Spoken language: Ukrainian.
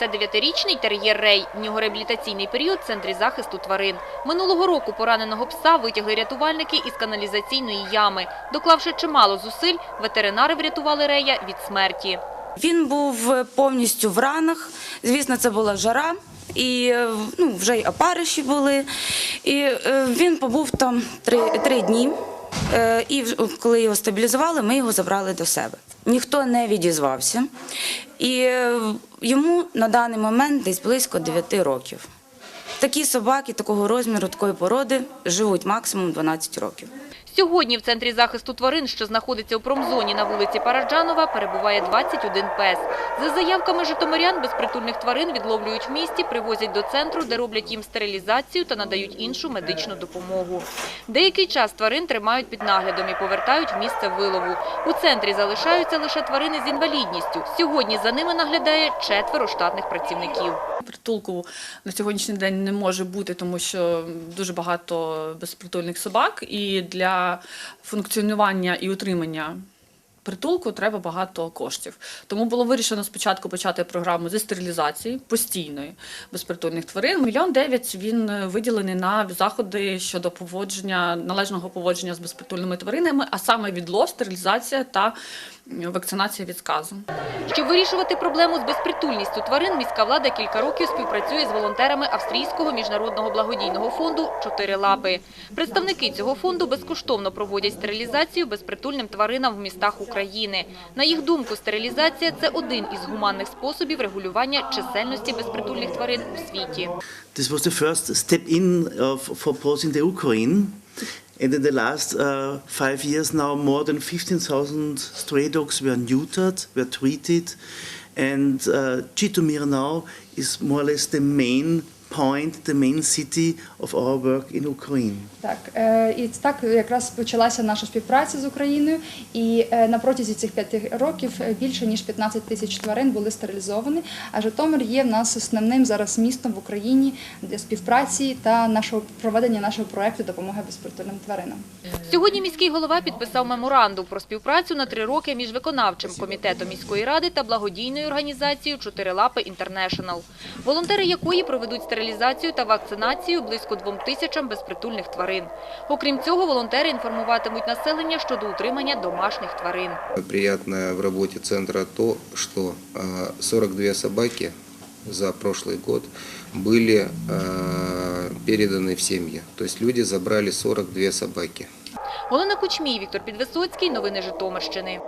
Це дев'ятирічний тер'єр Рей. В нього реабілітаційний період в центрі захисту тварин. Минулого року пораненого пса витягли рятувальники із каналізаційної ями. Доклавши чимало зусиль, ветеринари врятували Рея від смерті. Він був повністю в ранах. Звісно, це була жара, і е, ну, вже й опариші були. І е, він побув там три, три дні. Е, І коли його стабілізували, ми його забрали до себе. Ніхто не відізвався. І йому на даний момент десь близько 9 років. Такі собаки такого розміру, такої породи живуть максимум 12 років. Сьогодні в центрі захисту тварин, що знаходиться у промзоні на вулиці Параджанова, перебуває 21 пес. За заявками житомирян, безпритульних тварин відловлюють в місті, привозять до центру, де роблять їм стерилізацію та надають іншу медичну допомогу. Деякий час тварин тримають під наглядом і повертають в місце вилову. У центрі залишаються лише тварини з інвалідністю. Сьогодні за ними наглядає четверо штатних працівників. Притулку на сьогоднішній день не може бути, тому що дуже багато безпритульних собак, і для функціонування і утримання притулку треба багато коштів. Тому було вирішено спочатку почати програму зі стерилізації постійної безпритульних тварин. Мільйон дев'ять він е, виділений на заходи щодо поводження належного поводження з безпритульними тваринами, а саме відлов, стерилізація та вакцинація від сказу. Щоб вирішувати проблему з безпритульністю тварин, міська влада кілька років співпрацює з волонтерами Австрійського міжнародного благодійного фонду «Чотири лапи». Представники цього фонду безкоштовно проводять стерилізацію безпритульним тваринам в містах України. На їх думку, стерилізація – це один із гуманних способів регулювання чисельності безпритульних тварин у світі. This was the first step in of, And in the last uh, five years now, more than 15,000 stray dogs were neutered, were treated. And uh, Jitomir now is more or less the main point, the main city of our work in Ukraine. Так, е, і так якраз почалася наша співпраця з Україною, і е, на протязі цих п'яти років е, більше ніж 15 тисяч тварин були стерилізовані. А Житомир є в нас основним зараз містом в Україні для співпраці та нашого проведення нашого проекту допомоги безпритульним тваринам. Сьогодні міський голова підписав меморандум про співпрацю на три роки між виконавчим комітетом міської ради та благодійною організацією «Чотирилапи Інтернешнл», волонтери якої проведуть стерилізацію та вакцинацію близько двом тисячам безпритульних тварин. Окрім цього, волонтери інформуватимуть населення щодо утримання домашніх тварин. Приятно в работе центра то, что э, 42 собаки за прошлый год были э, переданы в семьи. То есть люди забрали 42 собаки. Олена Кучмій, Віктор Підвисоцький. Новини Житомирщини.